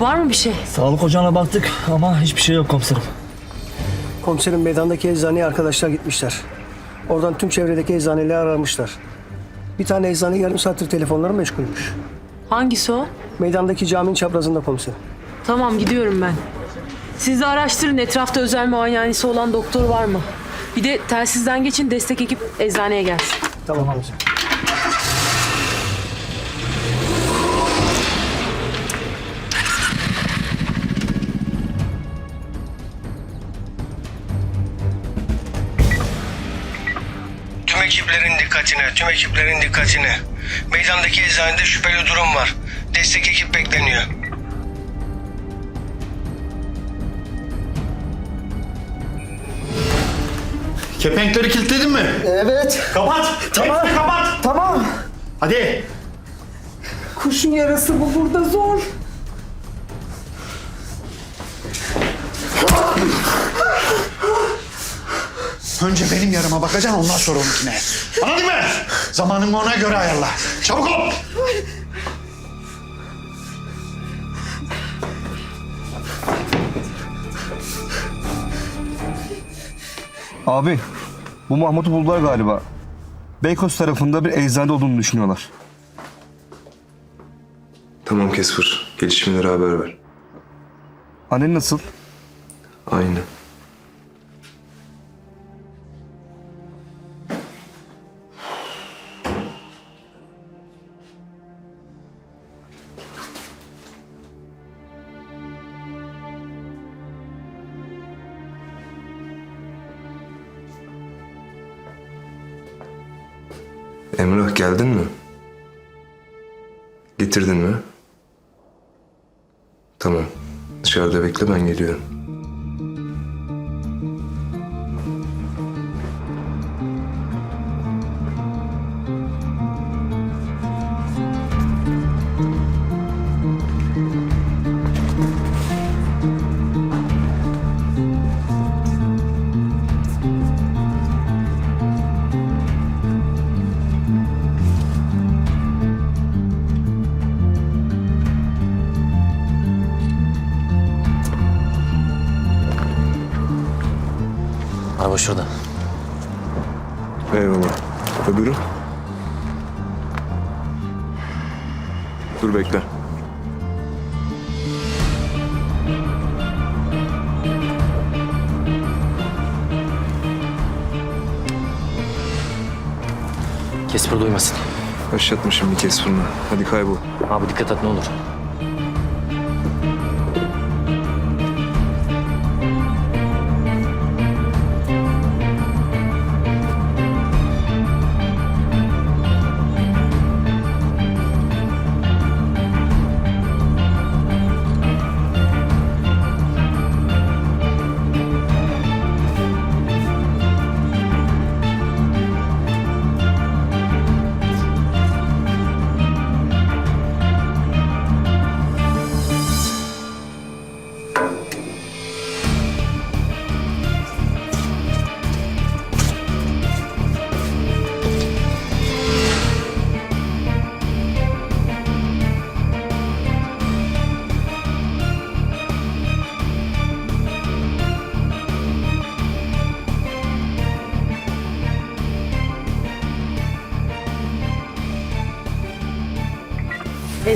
Var mı bir şey? Sağlık ocağına baktık ama hiçbir şey yok komiserim. Komiserin meydandaki eczaneye arkadaşlar gitmişler. Oradan tüm çevredeki eczaneleri aramışlar. Bir tane eczane yarım saattir telefonları meşgulmüş. Hangisi o? Meydandaki caminin çaprazında komiserim. Tamam gidiyorum ben. Siz de araştırın etrafta özel muayenehanesi olan doktor var mı? Bir de telsizden geçin destek ekip eczaneye gelsin. Tamam komiserim. Ekiplerin dikkatine, tüm ekiplerin dikkatine. Meydandaki eczanede şüpheli durum var. Destek ekip bekleniyor. Kepenkleri kilitledin mi? Evet. Kapat. Tamam. Hepsini kapat. Tamam. Hadi. Kurşun yarası bu burada zor. Önce benim yarıma bakacaksın ondan sonra onunkine. Anladın mı? Zamanını ona göre ayarla. Çabuk ol. Abi, bu Mahmut'u buldular galiba. Beykoz tarafında bir eczane olduğunu düşünüyorlar. Tamam Kesfır. Gelişmeleri haber ver. Annen nasıl? Aynı. Emrah geldin mi? Getirdin mi? Tamam. Dışarıda bekle ben geliyorum. Araba şurada. Eyvallah. Öbürü? Dur bekle. Kesper duymasın. Başlatmışım bir fırına. Hadi kaybol. Abi dikkat et ne olur.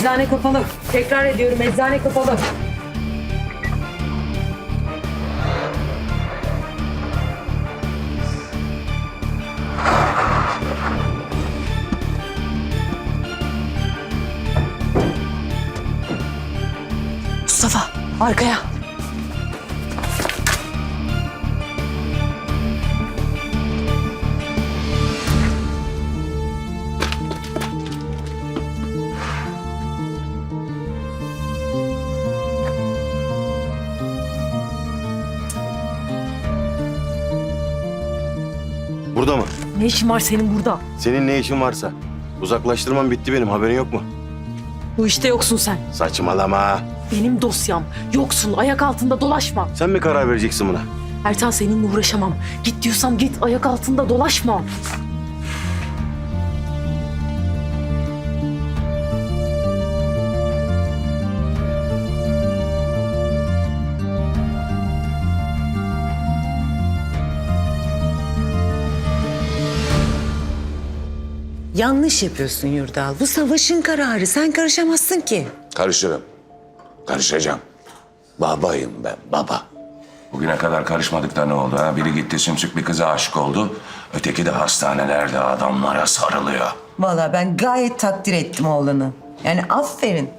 Eczane kapalı. Tekrar ediyorum eczane kapalı. Mustafa arkaya. Ne işin var senin burada? Senin ne işin varsa. Uzaklaştırmam bitti benim haberin yok mu? Bu işte yoksun sen. Saçmalama. Benim dosyam. Yoksun. Ayak altında dolaşma. Sen mi karar vereceksin buna? Ertan seninle uğraşamam. Git diyorsam git. Ayak altında dolaşma. Yanlış yapıyorsun Yurdal. Bu savaşın kararı. Sen karışamazsın ki. Karışırım. Karışacağım. Babayım ben, baba. Bugüne kadar karışmadık da ne oldu ha? Biri gitti sümsük bir kıza aşık oldu. Öteki de hastanelerde adamlara sarılıyor. Vallahi ben gayet takdir ettim oğlanı. Yani aferin.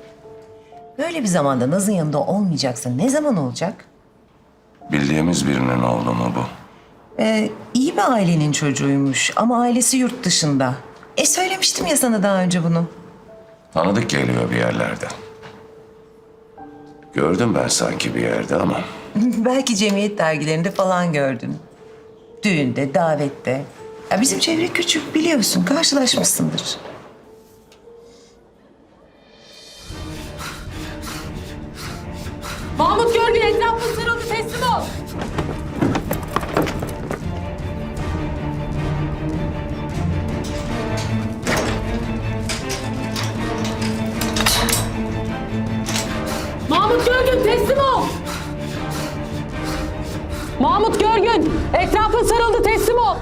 Böyle bir zamanda Naz'ın yanında olmayacaksa ne zaman olacak? Bildiğimiz birinin oğlu mu bu? Ee, iyi bir ailenin çocuğuymuş ama ailesi yurt dışında. E söylemiştim ya sana daha önce bunu. Tanıdık geliyor bir yerlerde. Gördüm ben sanki bir yerde ama. Belki cemiyet dergilerinde falan gördün. Düğünde, davette. Ya bizim çevre küçük biliyorsun karşılaşmışsındır. Mahmut Görgün etrafın Görgün teslim ol. Mahmut Görgün etrafın sarıldı teslim ol.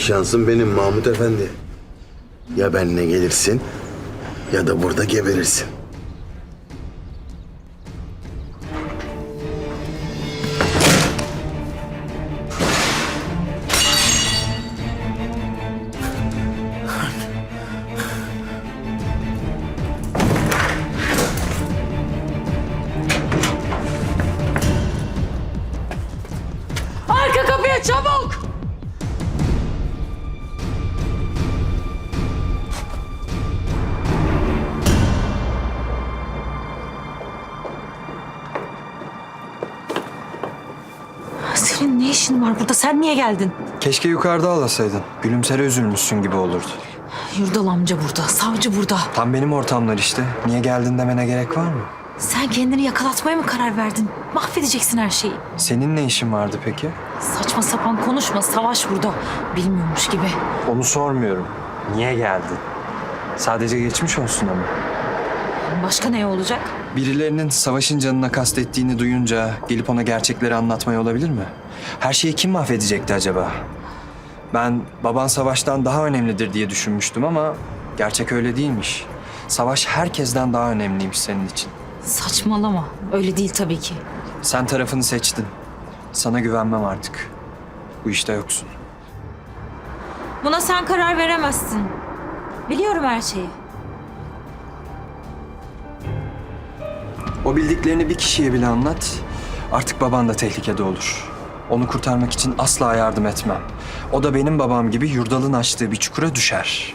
Şansın benim Mahmut Efendi. Ya benle gelirsin ya da burada geberirsin. Arka kapıya çabuk. İşin var burada? Sen niye geldin? Keşke yukarıda ağlasaydın. Gülümsere üzülmüşsün gibi olurdu. Yurdal amca burada, savcı burada. Tam benim ortamlar işte. Niye geldin demene gerek var mı? Sen kendini yakalatmaya mı karar verdin? Mahvedeceksin her şeyi. Senin ne işin vardı peki? Saçma sapan konuşma. Savaş burada. Bilmiyormuş gibi. Onu sormuyorum. Niye geldin? Sadece geçmiş olsun ama. Başka ne olacak? Birilerinin savaşın canına kastettiğini duyunca gelip ona gerçekleri anlatmaya olabilir mi? Her şeyi kim mahvedecekti acaba? Ben baban savaştan daha önemlidir diye düşünmüştüm ama gerçek öyle değilmiş. Savaş herkesten daha önemliymiş senin için. Saçmalama. Öyle değil tabii ki. Sen tarafını seçtin. Sana güvenmem artık. Bu işte yoksun. Buna sen karar veremezsin. Biliyorum her şeyi. O bildiklerini bir kişiye bile anlat. Artık baban da tehlikede olur. Onu kurtarmak için asla yardım etmem. O da benim babam gibi yurdalın açtığı bir çukura düşer.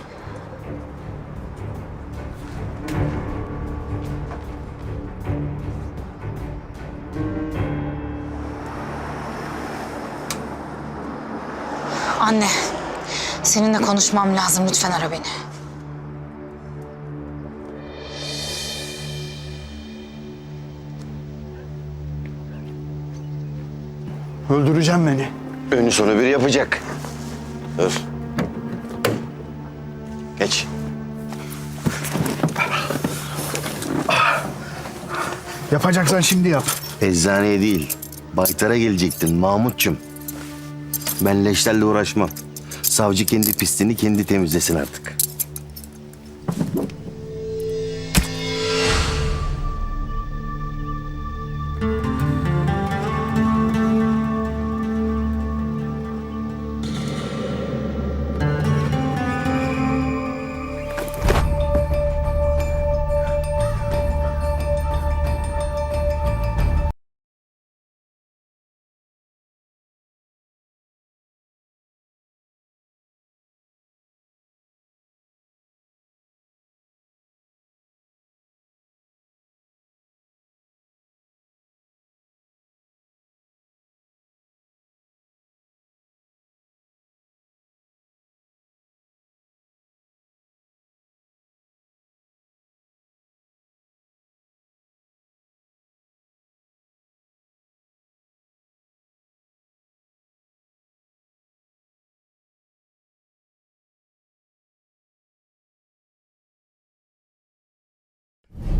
Anne, seninle konuşmam lazım. Lütfen ara beni. Öldüreceğim beni. Önü sonu bir yapacak. Dur. Geç. Yapacaksan şimdi yap. Eczaneye değil, Baytar'a gelecektin Mahmutçum. Ben leşlerle uğraşmam. Savcı kendi pisliğini kendi temizlesin artık.